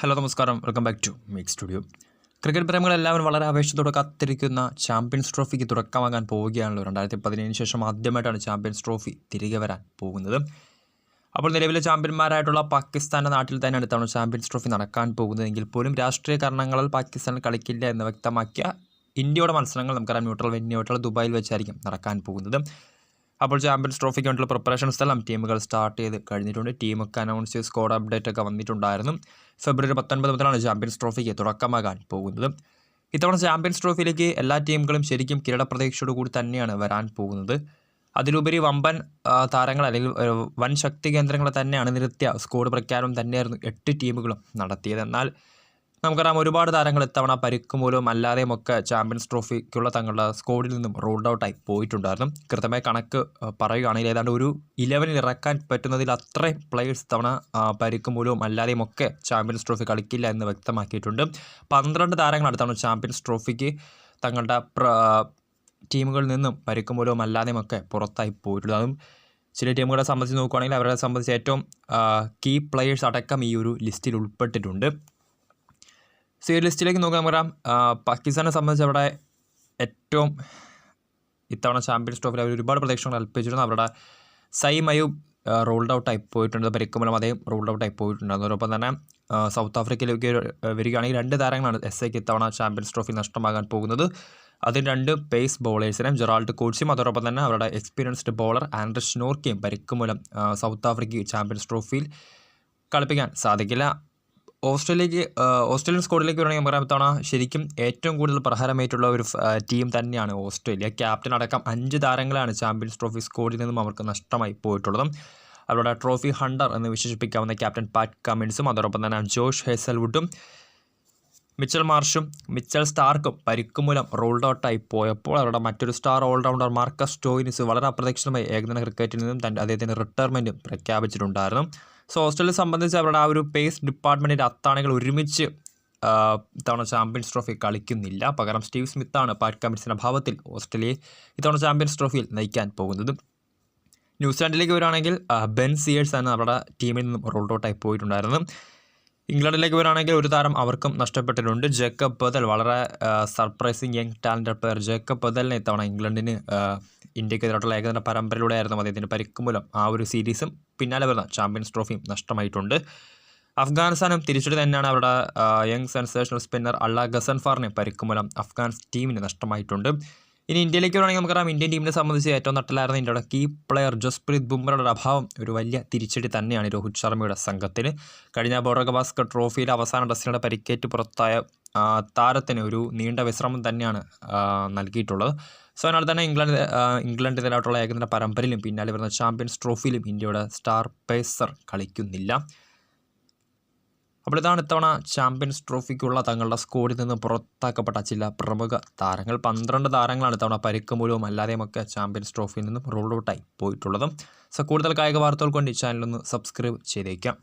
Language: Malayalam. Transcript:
ഹലോ നമസ്കാരം. Welcome back to make studio. Cricket പ്രേമികളെല്ലാവരും വളരെ ആവേശത്തോടെ കാത്തിരിക്കുന്ന ചാമ്പ്യൻസ് ട്രോഫിക്ക് തുടക്കമാകാൻ പോവുകയാണല്ലോ. രണ്ടായിരത്തി പതിനേഴിന് ശേഷം ആദ്യമായിട്ടാണ് ചാമ്പ്യൻസ് ട്രോഫി തിരികെ വരാൻ പോകുന്നത്. അപ്പോൾ നിലവിലെ ചാമ്പ്യന്മാരായിട്ടുള്ള പാകിസ്ഥാന്റെ നാട്ടിൽ തന്നെ ഇത്തവണ ചാമ്പ്യൻസ് ട്രോഫി നടക്കാൻ പോകുന്നതെങ്കിൽ പോലും രാഷ്ട്രീയ കാരണങ്ങളാൽ പാകിസ്ഥാൻ കളിക്കില്ല എന്ന് വ്യക്തമാക്കിയ ഇന്ത്യയുടെ മത്സരങ്ങൾ നമുക്കറിയാം. ന്യൂട്രൽ വെന്യൂട്രൽ ദുബായിൽ വെച്ചായിരിക്കും നടക്കാൻ പോകുന്നത്. അപ്പോൾ ചാമ്പ്യൻസ് ട്രോഫിക്ക് വേണ്ടിയുള്ള പ്രിപ്പറേഷൻസ് എല്ലാം ടീമുകൾ സ്റ്റാർട്ട് ചെയ്ത് കഴിഞ്ഞിട്ടുണ്ട്. ടീമൊക്കെ അനൗൺസ് ചെയ്ത് സ്കോഡ് അപ്ഡേറ്റ് ഒക്കെ വന്നിട്ടുണ്ടായിരുന്നു. ഫെബ്രുവരി പത്തൊൻപത് മുതലാണ് ചാമ്പ്യൻസ് ട്രോഫിക്ക് തുടക്കമാകാൻ പോകുന്നത്. ഇത്തവണ ചാമ്പ്യൻസ് ട്രോഫിയിലേക്ക് എല്ലാ ടീമുകളും ശരിക്കും കിരീട പ്രതീക്ഷയോട് കൂടി തന്നെയാണ് വരാൻ പോകുന്നത്. അതിലുപരി വമ്പൻ താരങ്ങൾ അല്ലെങ്കിൽ വൻ ശക്തി കേന്ദ്രങ്ങളെ തന്നെയാണ് നിർത്തിയ സ്കോഡ് പ്രഖ്യാപനം തന്നെയായിരുന്നു എട്ട് ടീമുകളും നടത്തിയത്. എന്നാൽ നമുക്കറിയാം ഒരുപാട് താരങ്ങൾ ഇത്തവണ പരിക്ക് മൂലവും അല്ലാതെയും ഒക്കെ ചാമ്പ്യൻസ് ട്രോഫിക്കുള്ള തങ്ങളുടെ സ്കോഡിൽ നിന്നും റോൾഡ് ഔട്ടായി പോയിട്ടുണ്ടായിരുന്നു. കൃത്യമായ കണക്ക് പറയുകയാണെങ്കിൽ ഏതാണ്ട് ഒരു ഇലവനിൽ ഇറക്കാൻ പറ്റുന്നതിൽ അത്രയും പ്ലെയേഴ്സ് ഇത്തവണ ആ, പരിക്ക് മൂലവും അല്ലാതെയും ഒക്കെ ചാമ്പ്യൻസ് ട്രോഫി കളിക്കില്ല എന്ന് വ്യക്തമാക്കിയിട്ടുണ്ട്. പന്ത്രണ്ട് താരങ്ങൾ അടുത്താണ് ചാമ്പ്യൻസ് ട്രോഫിക്ക് തങ്ങളുടെ ടീമുകളിൽ നിന്നും പരിക്ക് മൂലവും അല്ലാതെയും ഒക്കെ പുറത്തായി പോയിട്ടുണ്ട് അതും ചില ടീമുകളെ സംബന്ധിച്ച് നോക്കുകയാണെങ്കിൽ അവരെ സംബന്ധിച്ച് ഏറ്റവും കീ പ്ലെയേഴ്സ് അടക്കം ഈ ഒരു ലിസ്റ്റിൽ ഉൾപ്പെട്ടിട്ടുണ്ട്. സോ ഈ ലിസ്റ്റിലേക്ക് നോക്കാൻ പറയാം. പാകിസ്ഥാനെ സംബന്ധിച്ച് അവിടെ ഏറ്റവും ഇത്തവണ ചാമ്പ്യൻസ് ട്രോഫിയിൽ അവർ ഒരുപാട് പ്രതീക്ഷകൾ അൽപ്പിച്ചിരുന്നു അവരുടെ സൈ മയൂബ് റോൾഡ് ഔട്ടായി പോയിട്ടുണ്ട്. പരിക്കുമലം അതേ റോൾഡ് ഔട്ടായി പോയിട്ടുണ്ട് അതോടൊപ്പം തന്നെ സൗത്ത് ആഫ്രിക്കയിലേക്ക് വരികയാണെങ്കിൽ രണ്ട് താരങ്ങളാണ് എസ് ഐക്ക് ഇത്തവണ ചാമ്പ്യൻസ് ട്രോഫി നഷ്ടമാകാൻ പോകുന്നത്. അതിന് രണ്ട് പേസ് ബോളേഴ്സിനെയും ജെറാൾഡ് കോച്ചിയും അതോടൊപ്പം തന്നെ അവരുടെ എക്സ്പീരിയൻസ്ഡ് ബോളർ ആൻഡ്രസ് നോർക്കിയും പരിക്കുമൂലം സൗത്ത് ആഫ്രിക്ക ചാമ്പ്യൻസ് ട്രോഫിയിൽ കളിപ്പിക്കാൻ സാധിക്കില്ല. ഓസ്ട്രേലിയക്ക് ഓസ്ട്രേലിയൻ സ്കോഡിലേക്ക് വരണമെങ്കിൽ പറയാം ഇത്തവണ ശരിക്കും ഏറ്റവും കൂടുതൽ പ്രഹരമായിട്ടുള്ള ഒരു ടീം തന്നെയാണ് ഓസ്ട്രേലിയ. ക്യാപ്റ്റൻ അടക്കം അഞ്ച് താരങ്ങളാണ് ചാമ്പ്യൻസ് ട്രോഫി സ്കോഡിൽ നിന്നും അവർക്ക് നഷ്ടമായി പോയിട്ടുള്ളതും. അവരുടെ ട്രോഫി ഹണ്ടർ എന്ന് വിശേഷിപ്പിക്കാവുന്ന ക്യാപ്റ്റൻ പാറ്റ് കമിൻസും അതോടൊപ്പം തന്നെ ജോഷ് ഹേസൽവുഡും മിച്ചൽ മാർഷും മിച്ചൽ സ്റ്റാർക്കും പരിക്ക് മൂലം റോൾഡ് ഔട്ടായി പോയപ്പോൾ അവരുടെ മറ്റൊരു സ്റ്റാർ ഓൾറൗണ്ടർ മാർക്കസ് സ്റ്റോയിനിസ് വളരെ അപ്രതീക്ഷിതമായി ഏകദിന ക്രിക്കറ്റിൽ നിന്നും തന്റെ അദ്ദേഹത്തിന്റെ റിട്ടയർമെന്റും പ്രഖ്യാപിച്ചിട്ടുണ്ടായിരുന്നു. സോ ഓസ്ട്രേലിയ സംബന്ധിച്ച് അവരുടെ ആ ഒരു പേസ് ഡിപ്പാർട്ട്മെന്റിന്റെ അത്താണികൾ ഒരുമിച്ച് ഇത്തവണ ചാമ്പ്യൻസ് ട്രോഫി കളിക്കുന്നില്ല. പകരം സ്റ്റീവ് സ്മിത്താണ് പാറ്റ് കമ്മിൻസിന്റെ അഭാവത്തിൽ ഓസ്ട്രേലിയയെ ഇത്തവണ ചാമ്പ്യൻസ് ട്രോഫിയിൽ നയിക്കാൻ പോകുന്നത്. ന്യൂസിലാൻഡിലേക്ക് വരികയാണെങ്കിൽ ബെൻ സിയേഴ്സ് ആണ് അവരുടെ ടീമിൽ നിന്നും റോൾഡ് ഔട്ടായി പോയിട്ടുണ്ടായിരുന്നു ഇംഗ്ലണ്ടിലേക്ക് വരികയാണെങ്കിൽ ഒരു താരം അവർക്കും നഷ്ടപ്പെട്ടിട്ടുണ്ട്. ജേക്കബ് ബദൽ വളരെ surprising young talented player Jacob ബദലിനെ ഇത്തവണ ഇംഗ്ലണ്ടിന് ഇന്ത്യക്കെതിരായിട്ടുള്ള ഏകദിന പരമ്പരയിലൂടെയായിരുന്നു അദ്ദേഹത്തിന്റെ പരിക്ക് മൂലം ആ ഒരു സീരീസും പിന്നാലെ വരുന്ന ചാമ്പ്യൻസ് ട്രോഫിയും നഷ്ടമായിട്ടുണ്ട്. അഫ്ഗാനിസ്ഥാനും തിരിച്ചടി തന്നെയാണ് അവരുടെ യങ് സെൻസേഷണൽ സ്പിന്നർ അള്ള ഗസൻഫാറിനെ പരിക്ക് മൂലം അഫ്ഗാൻ ടീമിന് നഷ്ടമായിട്ടുണ്ട്. ഇനി ഇന്ത്യയിലേക്ക് വേണമെങ്കിൽ നമുക്കറിയാം ഇന്ത്യൻ ടീമിനെ സംബന്ധിച്ച് ഏറ്റവും നട്ടലായിരുന്ന ഇന്ത്യയുടെ കീ പ്ലെയർ ജസ്പ്രീത് ബുംറയുടെ അഭാവം ഒരു വലിയ തിരിച്ചടി തന്നെയാണ് രോഹിത് ശർമ്മയുടെ സംഘത്തിന്. കഴിഞ്ഞ ബോറക ഭാസ്കർ ട്രോഫിയിലെ അവസാന ടെസ്റ്റിനിടെ പരിക്കേറ്റ് പുറത്തായ താരത്തിന് ഒരു നീണ്ട വിശ്രമം തന്നെയാണ് നൽകിയിട്ടുള്ളത്. സോ അതിനാൽ തന്നെ ഇംഗ്ലണ്ട് ആ, ഇംഗ്ലണ്ടിനെതിരായിട്ടുള്ള ഏകദിന പരമ്പരയിലും പിന്നാലെ വരുന്ന ചാമ്പ്യൻസ് ട്രോഫിയിലും ഇന്ത്യയുടെ സ്റ്റാർ പേസർ കളിക്കുന്നില്ല. അപ്പോൾ ഇതാണ് ഇത്തവണ ചാമ്പ്യൻസ് ട്രോഫിക്കുള്ള തങ്ങളുടെ സ്കോഡിൽ നിന്ന് പുറത്താക്കപ്പെട്ട ചില പ്രമുഖ താരങ്ങൾ. പന്ത്രണ്ട് താരങ്ങളാണ് ഇത്തവണ പരിക്ക് മൂലവും അല്ലാതെയുമൊക്കെ ചാമ്പ്യൻസ് ട്രോഫിയിൽ നിന്നും റോൾ ഔട്ടായി പോയിട്ടുള്ളതും. സോ കൂടുതൽ കായിക വാർത്തകൾ വാർത്തകൾക്ക് വേണ്ടി ചാനലൊന്ന് സബ്സ്ക്രൈബ് ചെയ്തേക്കാം.